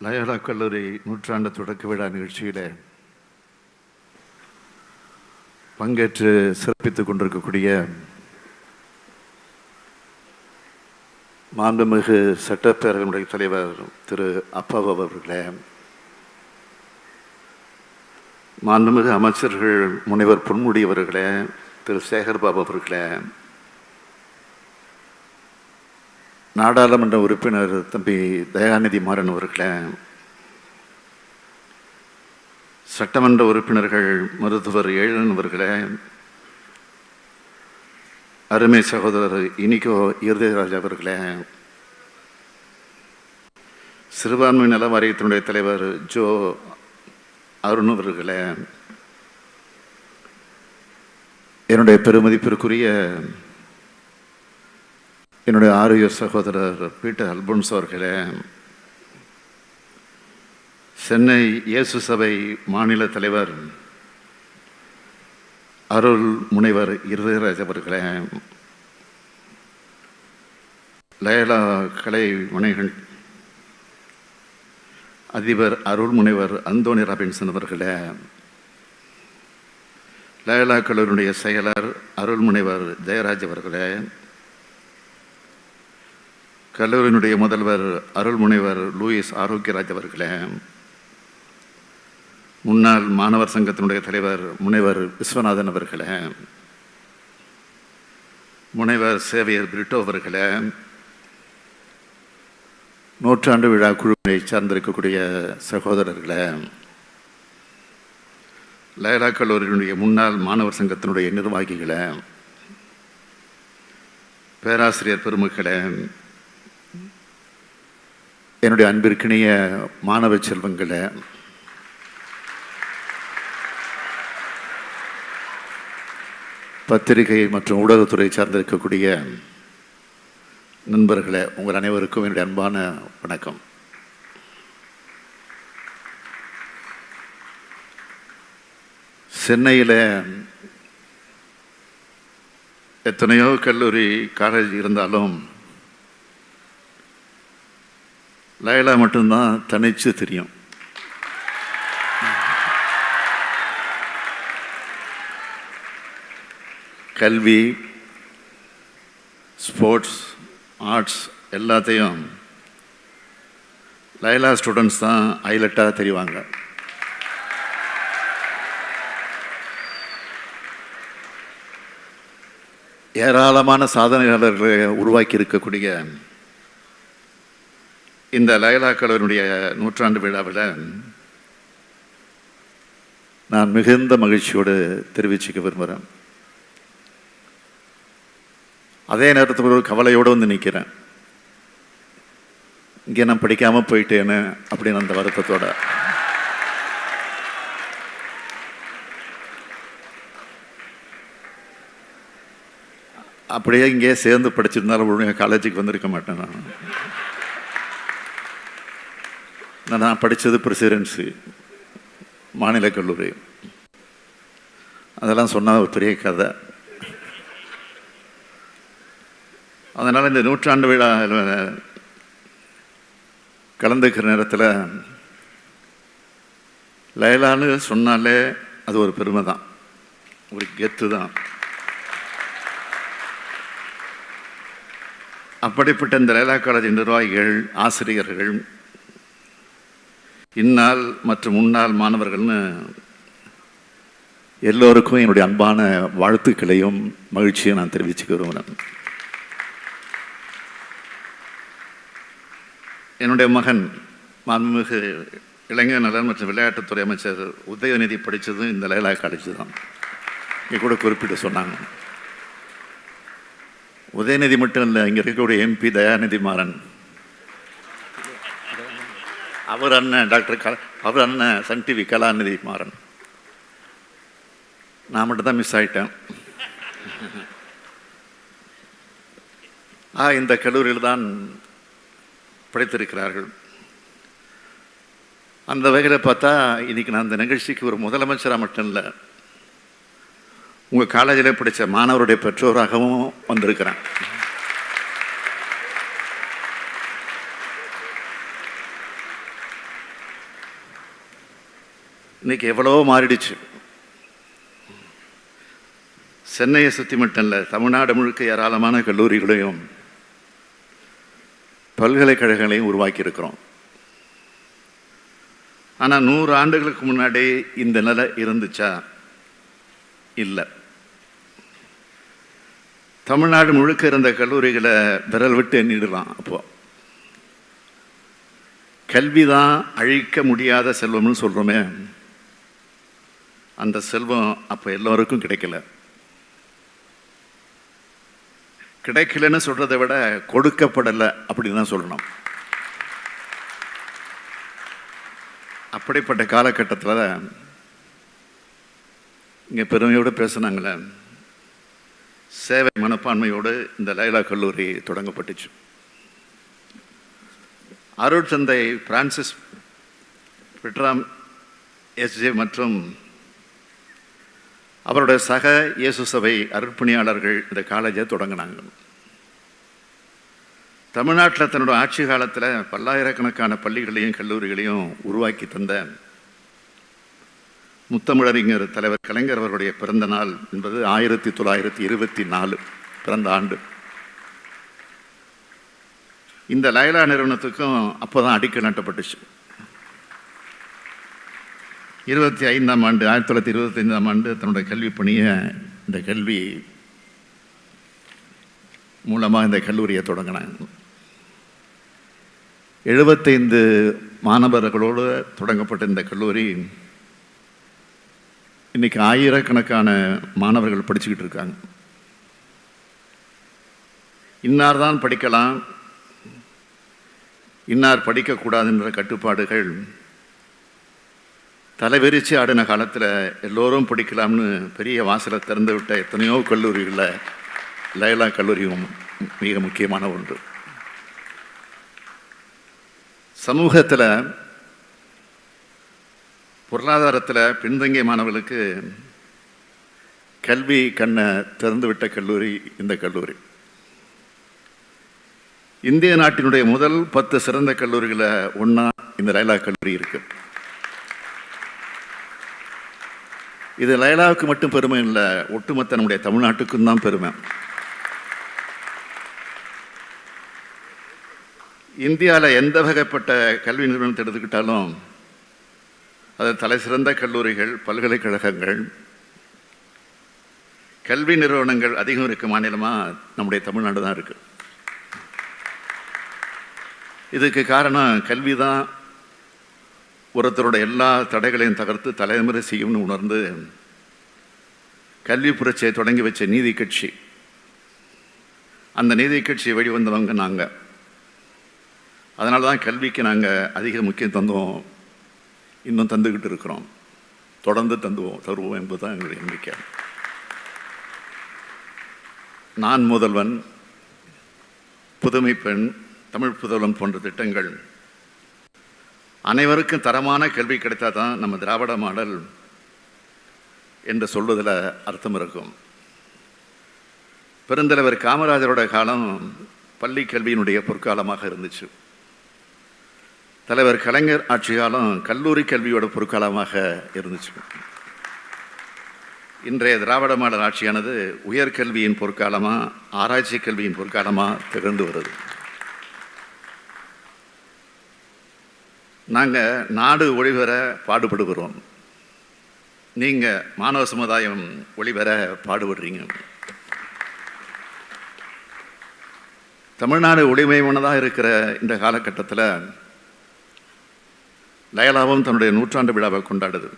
Loyola கல்லூரி நூற்றாண்டு தொடக்க விழா நிகழ்ச்சியில் பங்கேற்று சிறப்பித்துக் கொண்டிருக்கக்கூடிய மாண்புமிகு சட்டப்பேரவையினுடைய தலைவர் திரு அப்பாவு அவர்களே மாண்புமிகு அமைச்சர்கள் முனைவர் பொன்முடி அவர்களே திரு சேகர்பாபு அவர்களே நாடாளுமன்ற உறுப்பினர் தம்பி தயாநிதி மாறன் அவர்களே சட்டமன்ற உறுப்பினர்கள் மருத்துவர் ஏழன் அவர்களே அருமை சகோதரர் இனிகோ இருதயராஜ் அவர்களே சிறுபான்மை நல வாரியத்தினுடைய தலைவர் ஜோ அருண் அவர்களே என்னுடைய பெருமதிப்பிற்குரிய என்னுடைய ஆரோக்கிய சகோதரர் பீட்டர் அல்பன்ஸ் அவர்களே சென்னை இயேசு சபை மாநில தலைவர் அருள் முனைவர் இருதயராஜ் அவர்களே லயலா கலை முனைகள் அதிபர் அருள் முனைவர் அந்தோனி ராபின்சன் அவர்களே லயலா கல்லூரியுடைய செயலர் அருள் முனைவர் ஜெயராஜ் அவர்களே கல்லூரியினுடைய முதல்வர் அருள் முனைவர் லூயிஸ் ஆரோக்கியராஜ் அவர்களே முன்னாள் மாணவர் சங்கத்தினுடைய தலைவர் முனைவர் விஸ்வநாதன் அவர்களே முனைவர் சேவையர் பிரிட்டோ அவர்களே நூற்றாண்டு விழா குழுவினை சார்ந்திருக்கக்கூடிய சகோதரர்களே லயலா கல்லூரியினுடைய முன்னாள் மாணவர் சங்கத்தினுடைய நிர்வாகிகளை பேராசிரியர் பெருமக்களை என்னுடைய அன்பிற்கினிய மாணவ செல்வங்களை பத்திரிகை மற்றும் ஊடகத்துறை சார்ந்திருக்கக்கூடிய நண்பர்களே உங்கள் அனைவருக்கும் என்னுடைய அன்பான வணக்கம். சென்னையில் எத்தனையோ கல்லூரி காலேஜ் இருந்தாலும் லயலா மட்டும்தான் தனிச்சு தெரியும். கல்வி ஸ்போர்ட்ஸ் ஆர்ட்ஸ் எல்லாத்தையும் லைலா ஸ்டூடெண்ட்ஸ் தான் ஹைலைட்டாக தெரிவாங்க. ஏராளமான சாதனையாளர்களை உருவாக்கி இருக்கக்கூடிய இந்த லயலா நூற்றாண்டு விழாவில் நான் மிகுந்த மகிழ்ச்சியோடு தெரிவிச்சுக்க விரும்புகிறேன். அதே நேரத்தில் ஒரு கவலையோடு வந்து நிற்கிறேன். இங்கே நான் படிக்காமல் போயிட்டேன்னு அப்படின்னு அந்த வருத்தத்தோட. அப்படியே இங்கே சேர்ந்து படிச்சிருந்தாலும் ஒழுங்காக காலேஜுக்கு வந்திருக்க மாட்டேன் நான். நான் படித்தது பிரசிடென்சி மாநில கல்லூரி. அதெல்லாம் சொன்னால் ஒரு பெரிய கதை. அதனால் இந்த நூற்றாண்டு விழா கலந்துக்கிற நேரத்தில் லயலான்னு சொன்னாலே அது ஒரு பெருமை தான். ஒரு கெத்து தான். அப்படிப்பட்ட இந்த லைலா காலேஜ் நிர்வாகிகள் ஆசிரியர்கள் இந்நாள் மற்றும் முன்னாள் மாணவர்கள்னு எல்லோருக்கும் என்னுடைய அன்பான வாழ்த்துக்களையும் மகிழ்ச்சியும் நான் தெரிவிச்சுக்க விரும்புகிறேன். என்னுடைய மகன் மாண்புமிகு இளைஞர் நலன் மற்றும் விளையாட்டுத்துறை அமைச்சர் உதயநிதி படித்ததும் இந்த லைலா காலேஜ் தான். இங்கே கூட குறிப்பிட்டு சொன்னாங்க. உதயநிதி மட்டும் இல்லை இங்கே இருக்கக்கூடிய எம்பி தயாநிதி மாறன் அவர் அண்ணன் டாக்டர் கலா அவர் அண்ணன் சன் டிவி கலாநிதி மாறன். நான் மட்டும் தான் மிஸ் ஆகிட்டேன் ஆ இந்த கல்லூரியில் தான் படித்திருக்கிறார்கள். அந்த வகையில் பார்த்தா இன்றைக்கி நான் அந்த நிகழ்ச்சிக்கு ஒரு முதலமைச்சராக மட்டும் இல்லை உங்கள் காலேஜில் படித்த மாணவருடைய பெற்றோராகவும் வந்திருக்கிறேன். இன்னைக்கு எவ்வளவோ மாறிடுச்சு. சென்னையை சுற்றி மட்டும் இல்லை தமிழ்நாடு முழுக்க ஏராளமான கல்லூரிகளையும் பல்கலைக்கழகங்களையும் உருவாக்கியிருக்கிறோம். ஆனால் நூறு ஆண்டுகளுக்கு முன்னாடி இந்த நிலை இருந்துச்சா? இல்லை. தமிழ்நாடு முழுக்க இருந்த கல்லூரிகளை விரல் விட்டு எண்ணிடலாம் அப்போ. கல்வி தான் அழிக்க முடியாத செல்வம்னு சொல்கிறோமே அந்த செல்வம் அப்போ எல்லோருக்கும் கிடைக்கல. கிடைக்கலன்னு சொல்கிறத விட கொடுக்கப்படலை அப்படின்னு தான் சொல்லணும். அப்படிப்பட்ட காலகட்டத்தில் இங்கே பெருமையோடு பேசுனாங்களே சேவை மனப்பான்மையோடு இந்த லைலா கல்லூரி தொடங்கப்பட்டுச்சு. அருட்தந்தை பிரான்சிஸ் பிட்ராம் எஸ்ஜே மற்றும் அவருடைய சக இயேசு சபை அருட்பணியாளர்கள் இந்த காலேஜை தொடங்கினாங்க. தமிழ்நாட்டில் தன்னோட ஆட்சி காலத்தில் பல்லாயிரக்கணக்கான பள்ளிகளையும் கல்லூரிகளையும் உருவாக்கி தந்த முத்தமிழறிஞர் தலைவர் கலைஞர் அவருடைய பிறந்த நாள் என்பது ஆயிரத்தி தொள்ளாயிரத்தி இருபத்தி நாலு பிறந்த ஆண்டு. இந்த லைலா நிறுவனத்துக்கும் அப்போ தான் அடிக்கல் நாட்டப்பட்டுச்சு. இருபத்தி ஐந்தாம் ஆண்டு ஆயிரத்தி தொள்ளாயிரத்தி இருபத்தி ஐந்தாம் ஆண்டு தன்னுடைய கல்வி பணியை இந்த கல்வி மூலமாக இந்த கல்லூரியை தொடங்கினாங்க. எழுபத்தைந்து மாணவர்களோடு தொடங்கப்பட்ட இந்த கல்லூரி இன்னைக்கு ஆயிரக்கணக்கான மாணவர்கள் படிச்சுக்கிட்டு இருக்காங்க. இன்னார் தான் படிக்கலாம் இன்னார் படிக்கக்கூடாதுன்ற கட்டுப்பாடுகள் தலைவிரிச்சு ஆடின காலத்தில் எல்லோரும் படிக்கலாம்னு பெரிய வாசலை திறந்து விட்ட எத்தனையோ கல்லூரிகளில் லைலா கல்லூரியும் மிக முக்கியமான ஒன்று. சமூகத்தில் பொருளாதாரத்தில் பின்தங்கிய மாணவர்களுக்கு கல்வி கண்ணை திறந்துவிட்ட கல்லூரி இந்த கல்லூரி. இந்திய நாட்டினுடைய முதல் பத்து சிறந்த கல்லூரிகளை ஒன்றா இந்த லைலா கல்லூரி இருக்குது இது லைலாவுக்கு மட்டும் பெருமை இல்லை ஒட்டுமொத்த நம்முடைய தமிழ்நாட்டுக்கும் தான் பெருமை. இந்தியாவில் எந்த வகைப்பட்ட கல்வி நிறுவனத்தை எடுத்துக்கிட்டாலும் அது தலைசிறந்த கல்லூரிகள் பல்கலைக்கழகங்கள். கல்வி நிறுவனங்கள் அதிகம் இருக்க மாநிலமாக நம்முடைய தமிழ்நாடு தான் இருக்குது இதுக்கு காரணம் கல்வி தான் ஒருத்தரோட எல்லா தடைகளையும் தகர்த்து தலைமுறை செய்யும்னு உணர்ந்து கல்வி புரட்சியை தொடங்கி வச்ச நீதி கட்சி. அந்த நீதி கட்சியை வெளிவந்தவங்க நாங்கள் அதனால தான் கல்விக்கு நாங்கள் அதிக முக்கியம் தந்தோம் இன்னும் தந்துக்கிட்டு இருக்கிறோம். தொடர்ந்து தந்துவோம் தருவோம் என்பது தான் எங்களுடைய நம்பிக்கை. நான் முதல்வன் புதுமை பெண் தமிழ் புதல்வன் போன்ற திட்டங்கள் அனைவருக்கும் தரமான கல்வி கிடைத்தா தான் நம்ம திராவிட மாடல் என்று சொல்வதில் அர்த்தம் இருக்கும். பெருந்தலைவர் காமராஜரோட காலம் பள்ளி கல்வியினுடைய பொற்காலமாக இருந்துச்சு. தலைவர் கலைஞர் ஆட்சி காலம் கல்லூரி கல்வியோட பொற்காலமாக இருந்துச்சு. இன்றைய திராவிட மாடல் ஆட்சியானது உயர்கல்வியின் பொற்காலமாக ஆராய்ச்சி கல்வியின் பொற்காலமாக திகழ்ந்து வருது. நாங்கள் நாடு ஒளிபெற பாடுபடுகிறோம். நீங்கள் மாணவ சமுதாயம் ஒளிபெற பாடுபடுறீங்க. தமிழ்நாடு ஒளிமயமானதாக இருக்கிற இந்த காலகட்டத்தில் லயலாவும் தன்னுடைய நூற்றாண்டு விழாவை கொண்டாடுது.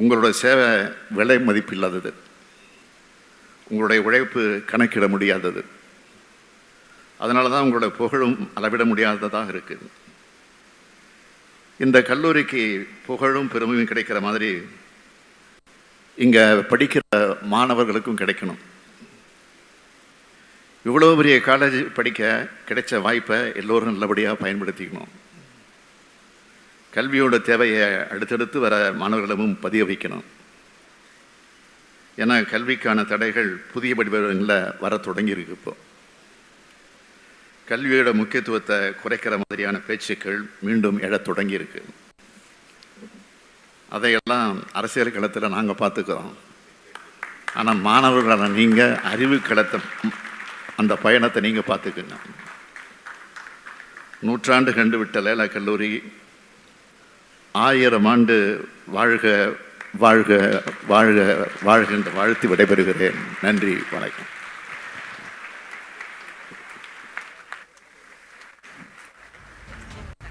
உங்களோட சேவை விலை மதிப்பில்லாதது. உங்களுடைய உழைப்பு கணக்கிட முடியாதது. அதனால தான் உங்களோட புகழும் அளவிட முடியாததாக இருக்குது. இந்த கல்லூரிக்கு புகழும் பெருமையும் கிடைக்கிற மாதிரி இங்கே படிக்கிற மாணவர்களுக்கும் கிடைக்கணும். இவ்வளோ பெரிய காலேஜ் படிக்க கிடைச்ச வாய்ப்பை எல்லோரும் நல்லபடியாக பயன்படுத்திக்கணும். கல்வியோட தேவையை அடுத்தடுத்து வர மாணவர்களும் பதிய வைக்கணும். ஏன்னா கல்விக்கான தடைகள் புதிய படிப்புகளில் வர தொடங்கியிருக்கு இப்போ. கல்வியோட முக்கியத்துவத்தை குறைக்கிற மாதிரியான பேச்சுக்கள் மீண்டும் எழத் தொடங்கியிருக்கு. அதையெல்லாம் அரசியல் களத்தில் நாங்கள் பார்த்துக்கிறோம். ஆனால் மாணவர்களான நீங்கள் அறிவு களத்தை அந்த பயணத்தை நீங்கள் பார்த்துக்குங்க நூற்றாண்டு கண்டு விட்ட லேலா கல்லூரி ஆயிரம் ஆண்டு வாழ்க வாழ்க வாழ்க வாழ்க வாழ்த்து வாழ்த்தி விடைபெறுகிறேன். நன்றி வணக்கம்.